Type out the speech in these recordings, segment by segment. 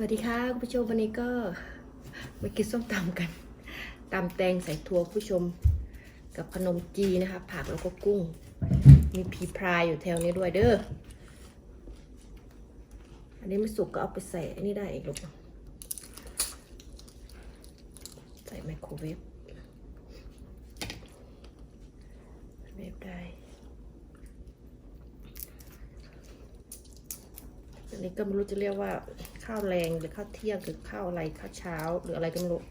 สวัสดีค่ะคุณผู้ชมวันนี้ก็มากินส้มตำกันตำแตงใส่ถั่วคุณผู้ชม กับขนมจีนะคะผักแล้วก็กุ้ง มีผีพรายอยู่แถวนี้ด้วยเด้ออันนี้ไม่สุกก็เอาไปใส่อันนี้ได้อีกลูกใส่ไมโครเวฟเวฟได้ อันนี้ก็ไม่รู้จะเรียกว่าข้าวแรงหรือข้าวเที่ยงหรือข้าวอะไรข้าวเช้า หรืออะไรก็ไม่รู้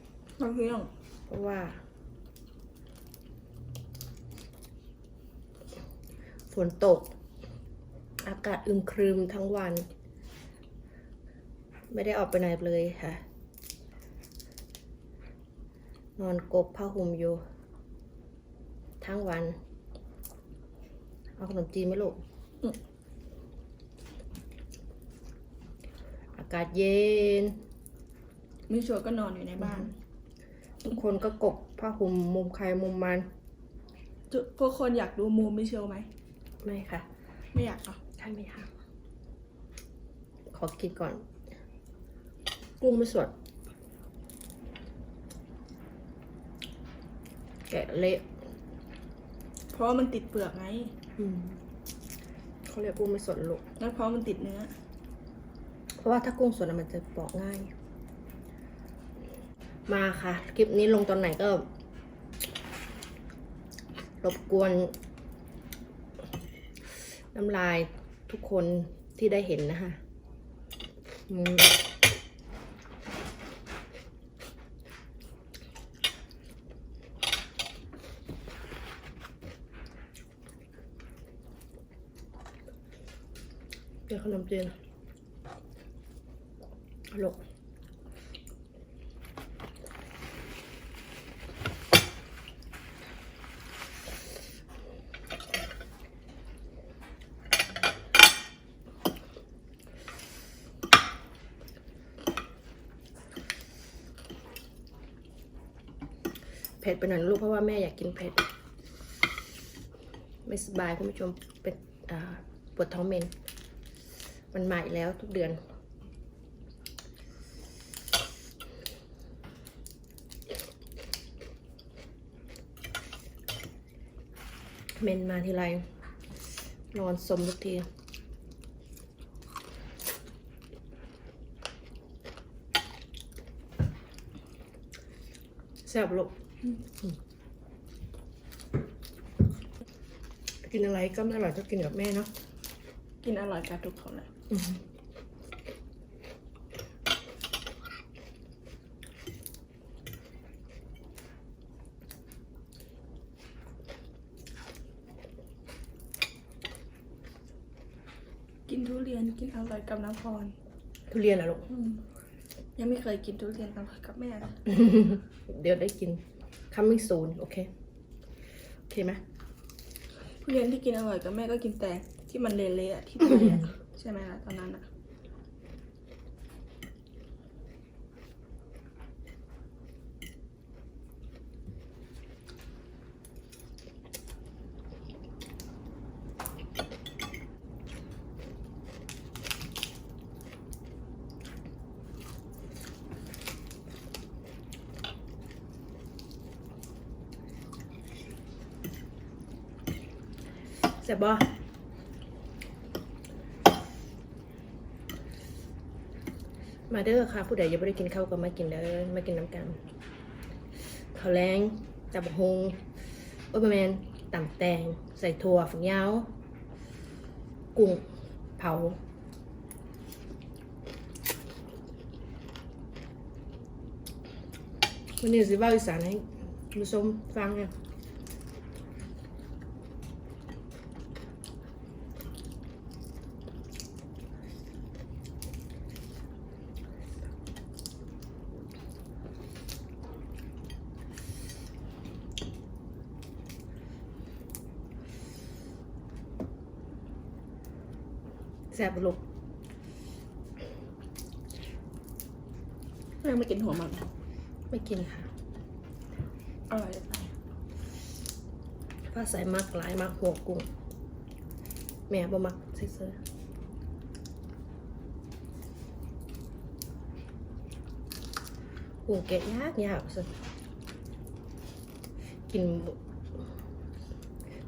บางเรื่องเพราะว่า ฝนตก อากาศอึมครึมทั้งวัน ไม่ได้ออกไปไหนเลยค่ะ นอนกบผ้าห่มอยู่ ทั้งวัน เอาขนมจีนไหมลูกากาศเย็น มิชัวก็นอนอยู่ในบ้าน ทุกคนก็กบผ้าห่มมุมใครมุมมันทุกพวกคนอยากดูมูมิเชลไหม ไม่ค่ะไม่อยากอะใช่ไหมคะขอกินก่อน กุ้งไม่สด แกะเละเพราะว่ามันติดเปลือกไงอืมเขาเรียกกุ้งไม่สดลูกแล้วเพราะมันติดเนื้อเพ ราะว่าถ้ากุ้งสดอะมันจะปอกง่าย มาค่ะ คลิปนี้ลงตอนไหนก็ รบกวน น้ำลายทุกคนที่ได้เห็นนะคะอืมเดี๋ยวขนมจีน ลกเผ็ดไปหน่อยลูกเพราะว่าแม่อยากกินเผ็ด ไม่สบายคุณผู้ชมเป็นปวดท้องเมน มันมาอีกแล้วทุกเดือน เมนมาทีไรนอนสมทุกทีแซ่บลูกกินอะไรก็ไม่อร่อยก็กินกับแม่เนาะ กินอร่อยกับทุกคนเลย กินทุเรียน กินอร่อยกับน้ำพรทุเรียนเหรอลูก อืมยังไม่เคยกินทุเรียนอร่อยกับแม่เลยเดี๋ยวได้กิน coming soon โอเค โอเคไหม ทุเรียนที่กินอร่อยกับแม่ก็กินแต่ที่มันเละๆอะที่เป็นอะใช่ไหมล่ะตอนนั้นอะ บบ่มาเด้อค่ะ ผู้ใดยังไม่ได้กินข้าวก็มากินเด้อมากินน้ำกันข้าวแรงจับกฮงโอ้ยบะแมนต่ำแตง ใส่ถั่วฝักยาว กุ้งเผาวันนี้สิเว่าอีสานให้ผู้ชมฟังเนี่ย แซ่บบ่ลูกแม่ไม่กินหัวมันไม่กินค่ะ อร่อยจะตายผ้าใส่มักหลายมักหัวกุ้ง แม่บ่มักใส่เสื้อกุ้งแกะยากยากสิกิน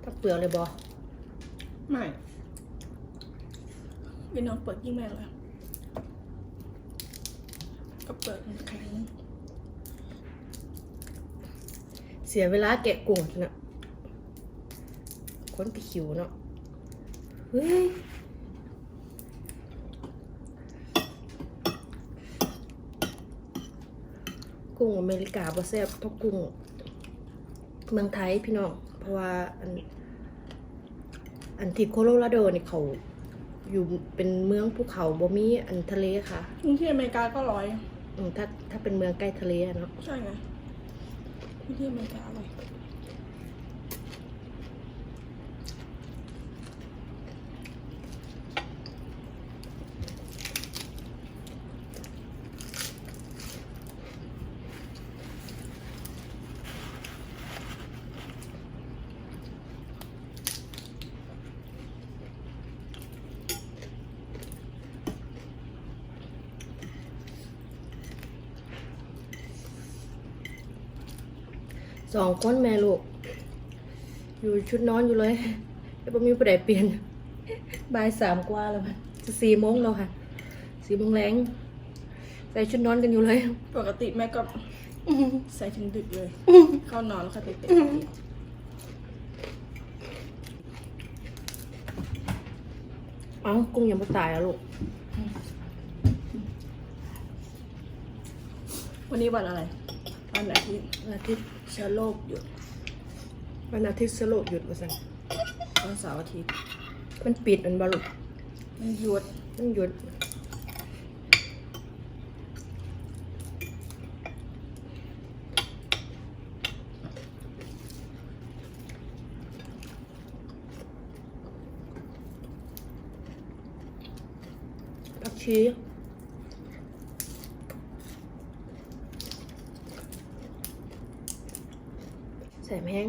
ทักเปลือกเลยบอไม่ กินน้องเปิดยิ่งแม่เลยก็เปิดแข็งเสียเวลาแกะกุ้งนะคนไปคิวเนาะเฮ้ยกุ้งอเมริกาบ่แซ่บเท่ากุ้งเมืองไทยพี่น้อง เพราะว่าอันอันที่โคโลราโดนี่เขา อยู่เป็นเมืองภูเขาบ่มีอันทะเลค่ะที่ที่อเมริกาก็ร้อย อืมถ้าถ้าเป็นเมืองใกล้ทะเลอะเนาะ ใช่ไงที่ที่อเมริกาอร่อย สองคนแม่ลูก อยู่ชุดนอนอยู่เลยแล้วบ่มีผู้ใดเปลี่ยนบ่ายสามกว่าแล้วค่ะจะสี่โมงแล้วค่ะสี่โมงแรงใส่ชุดนอนกันอยู่เลย ปกติแม่ก็ใส่ถึงดึกเลย เข้านอนแล้วค่อยไปเตะเอ้ากุ้งยังไม่ตายอะลูก วันนี้วันอะไร วันอาทิตย์วันอาทิตย์ เชื้อโรคหยุดวันอาทิตย์สรุปหยุดว่าสั่นวันเสาร์อาทิตย์มันปิดมันบลุกมันหยุดมันหยุดผักชี ใส่แมง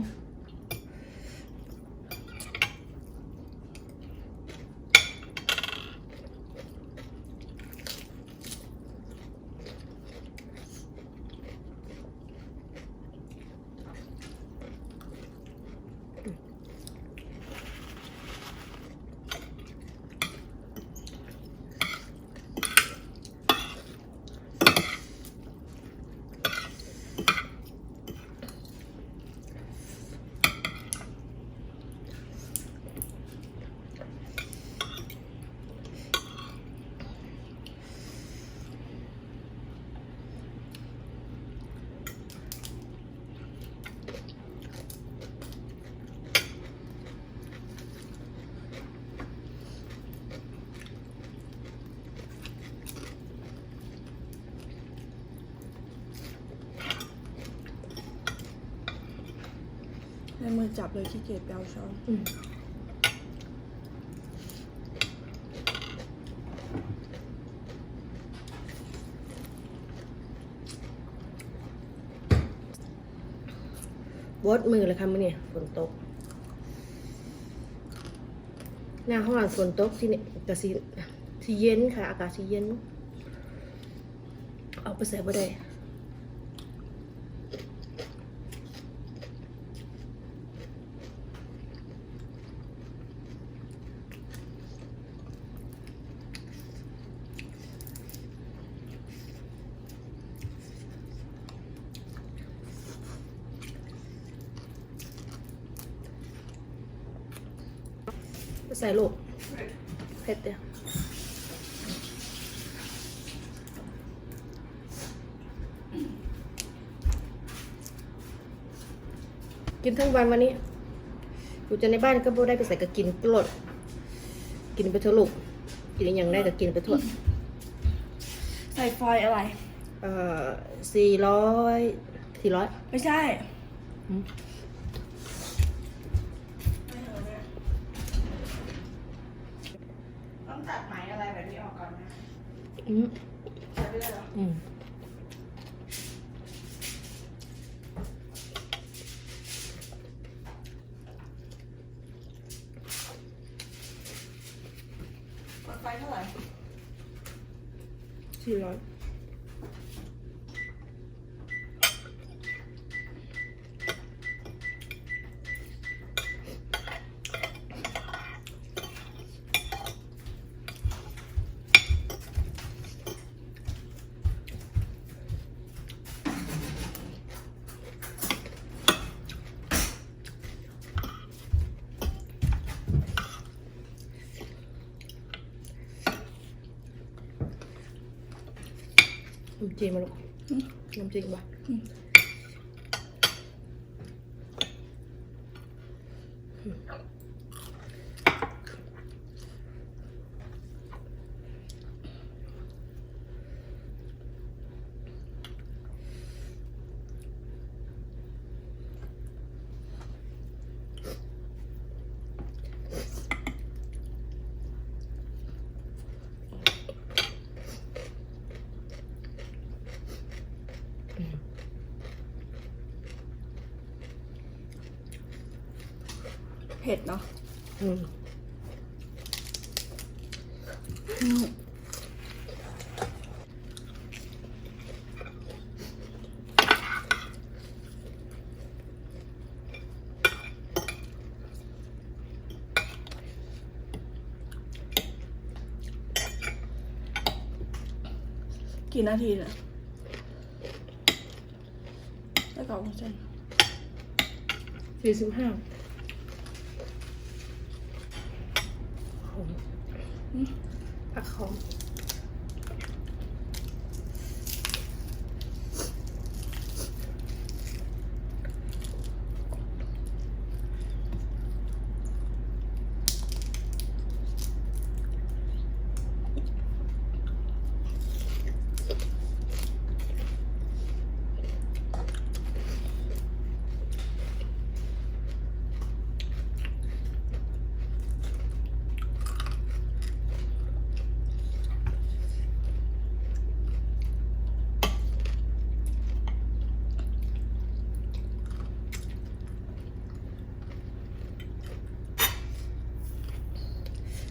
มือจับเลยขี้เกียจแปลช้อนอืมบดมือเลยค่ะมื่อเนี่ยฝนตก หน้าห้องฝนตกที่เนี่ยแต่สีสีเย็นค่ะ อากาศสีเย็น เอาไปใส่บ่ได้ ใส่ลูกเผ็ดเดียวกินทั้งวันวันนี้ อยู่แต่ในบ้านก็บ่ได้ไปใส่ก็กินกลดกินไปเถอะลูก กินอหย่างได้ก็กินไปทั่วใส่ฟอยล์อะไร เอ่อสี่ร้อยสี่ร้อยไม่ใช่ อืมไปเลยเหรออืมกดไฟเท่าไหร่สี่ร้อย จีนมาลูกน้ำจีนปะ เผ็ดเนาะอืมกี่นาทีเนี่ยได้กรอกเส้นสี่สิบห้า ผั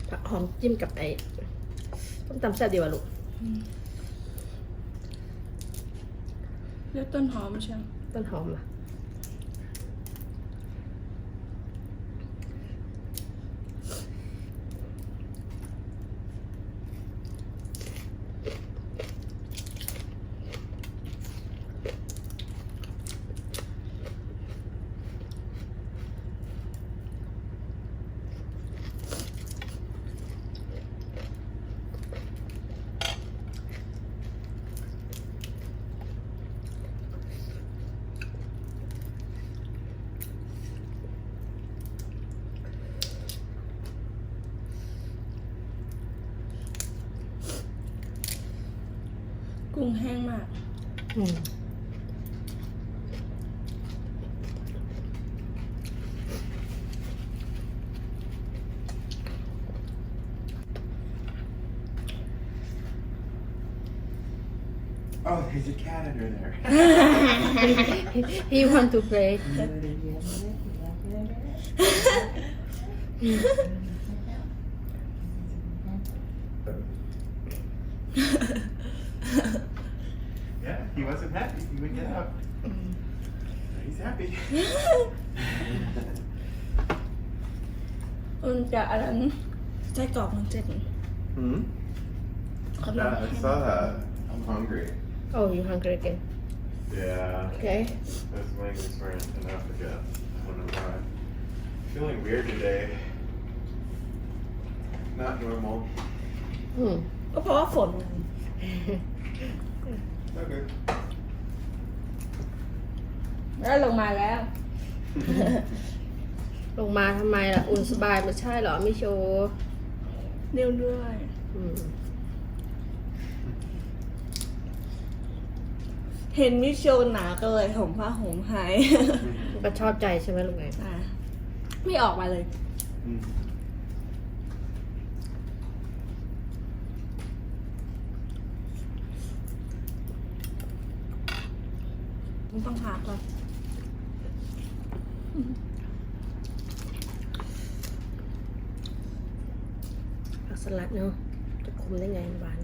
ผักหอมจิ้มกับไอ้ต้มตำแซ่บดีว่ะลูกเรียกต้นหอมใช่ไหมต้นหอมอะ แห้งมาก อืม Oh, there's a cat under there. he want to play wasn't happy. He would get up. He's happy. มันจะอันนั้นไส้กรอกมันเจ็ด hmm? ขนม Yeah, I saw that. I'm hungry. oh you hungry again Yeah. okay Those wings weren't enough again. I don't know why. Feeling weird today. Not normal. อืม ก็เพราะว่าฝน Okay. แล้วลงมาแล้ว ลงมาทำไมล่ะ อุ่นสบายไม่ใช่เหรอไม่โชว์เนียวด้วยอืมเห็นมิโชว์หนาก็เลยห่มผ้าห่มหายก็ชอบใจใช่ไหมลูกไงอะไม่ออกมาเลย Mm. มันต้องหาก่อน ผักสลัดเนาะจะคุมได้ไงหวาน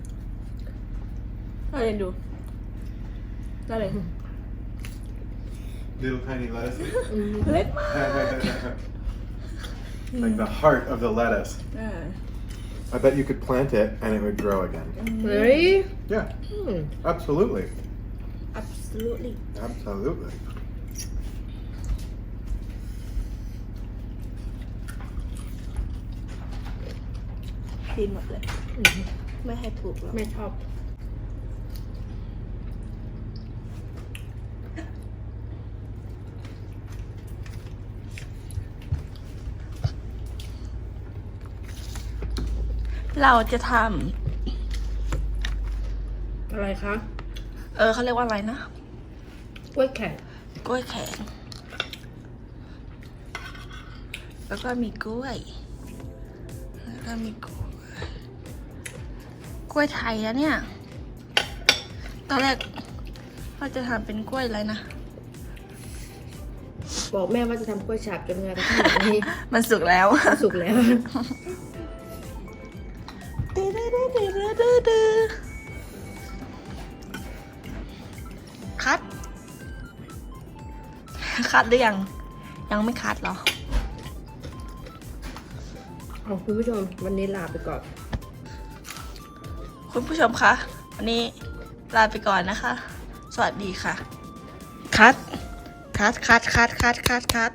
เราเรียนดูได้เลย Little tiny lettuce. อืม เล็กมาก like the heart of the lettuce. อ่า I bet you could plant it and it would grow again. เฮ้ย Yeah, อืม absolutely. absolutely Absolutely. ดีนหมดเลย ไม่ให้ถูกหรอกไม่ชอบ เราจะทำอะไรคะเออเขาเรียกว่าอะไรนะ กล้วยแขกกล้วยแข็ง แล้วก็มีกล้วย แล้วก็มีก ล้วยกล้วยไทยอะเนี่ย ตอนแรกว่าจะทำเป็นกล้วยอะไรนะบอกแม่ว่าจะทำกล้วยฉาบจนงานกระทั่งวันนี้ มันสุกแล้ว สุกแล้วคัด คัดหรือยัง ยังไม่คัดเหรอเอาคุณผู้ชมวันนี้ลาไปก่อน คุณผู้ชมคะวันนี้ลาไปก่อนนะคะ สวัสดีค่ะ คัดคัดคัดคัดคัดคัดคัด